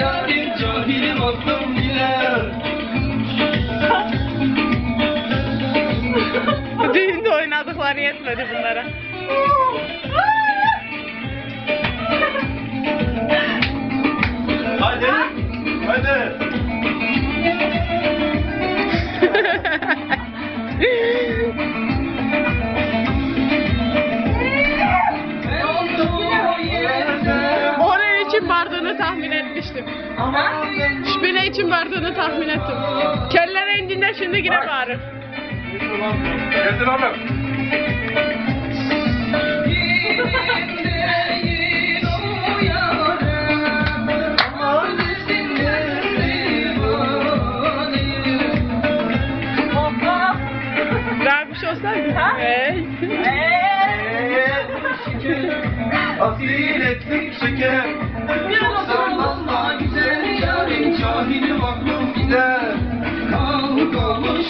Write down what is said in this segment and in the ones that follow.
cahil cahilim aklım gider. Düğünde oynadıkları yetmedi bunlara. Şüphe ne için vardığını tahmin ettim. Keller indiğinde şimdi gire bari. Getir oğlum.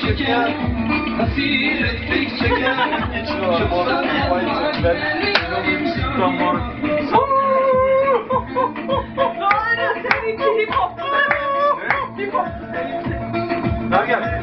şeker Nasıl ettik şeker Şu moralini bayılacak ben Tamam Aynen seninki hip hop Hip hop seninki Gel gel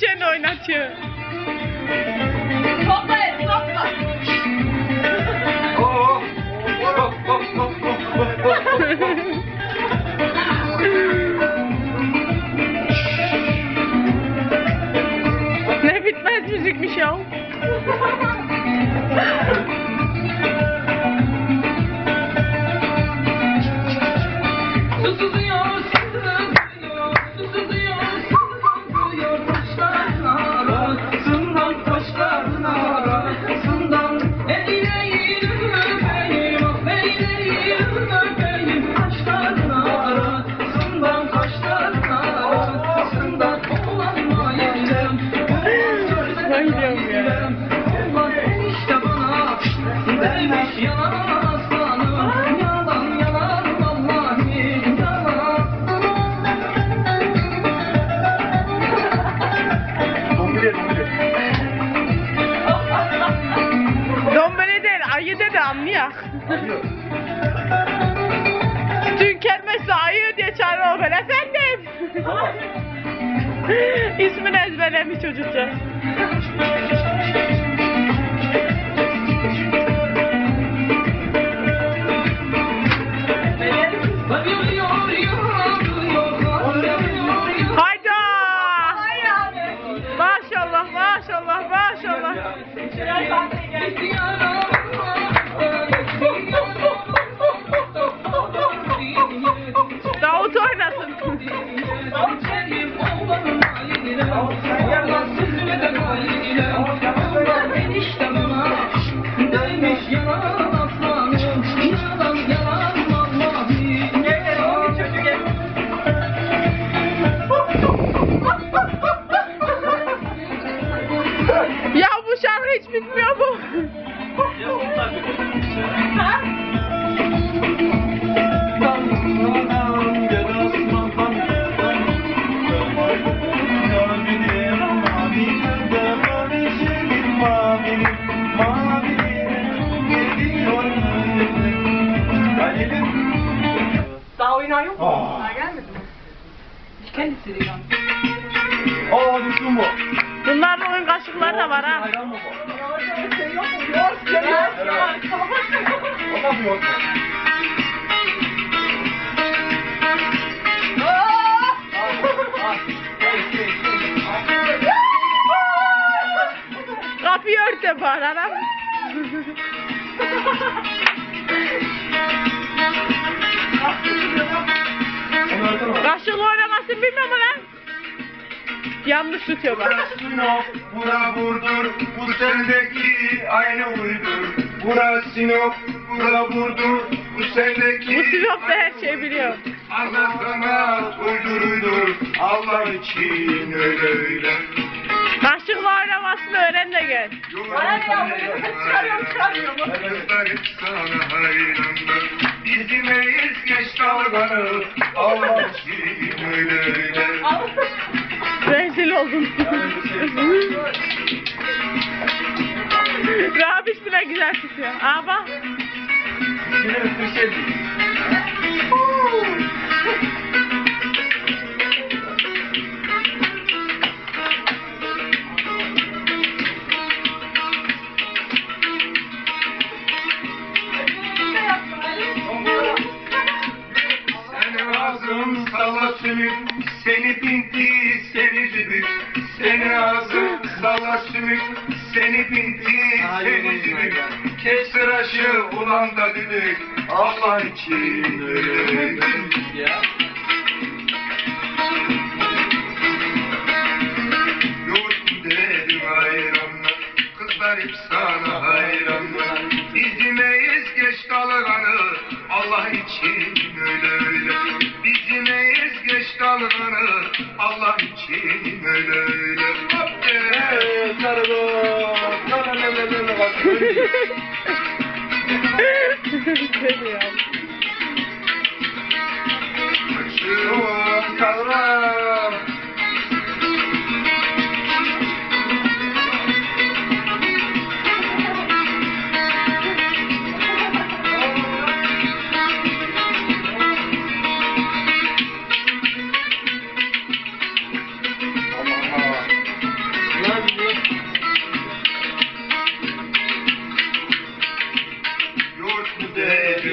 Kepçeni oynatıyor. Topla et, topla. Ne bitmez müzikmiş ya. İsmini ezberlemiş çocukça. Daha oynayan yok mu? Daha gelmedi mi? Kendisi de yani. Aa düştün bu. Bunların oyun kaşıkları da var ha. Hayran mı bu? Kapıyı ört de bari anam. Kaşıkla oynamasını bilmiyor mu lan? Yanlış tutuyor bak. Bura vurdur, bu sendeki aynı huydur. Burası yok, bura vurdur, bu sendeki Bu Sinop'ta her şeyi biliyor. Anlatana uydur uydur, Allah için öyle öyle. Kaşıkla oynamasını öğren de gel. Bana ne ya? Çıkarıyorum çıkarıyorum. Kızlar hep sana hayranlar. Bizim eyiz geç dalganı, Allah için öyle öyle. Rezil oldum. Rabiş bile güzel tutuyor. Aa bak. Senin ağzın salla sümük, seni pinti, seni. Ağzın salla sümük, seni pinti, seni zübük. Kes tıraşı ulan da düdük, Allah için öyle. Ya. Yurt dedim hayranlar, kızlar hep sana hayranlar. Bizime geç dalganı, Allah için öyle öyle. Bizime geç dalganı, Allah için öyle öyle. La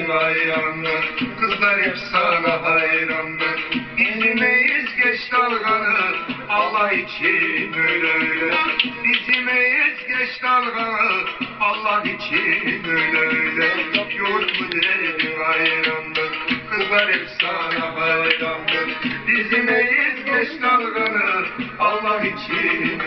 hayranlar, kızlar hep sana hayranlar. Bizime geç dalganı, Allah için öyle öyle. Bizime geç dalganı, Allah için öyle öyle. Yurt mu dedim hayranlar, kızlar hep sana hayranlar. Bizime geç dalganı, Allah için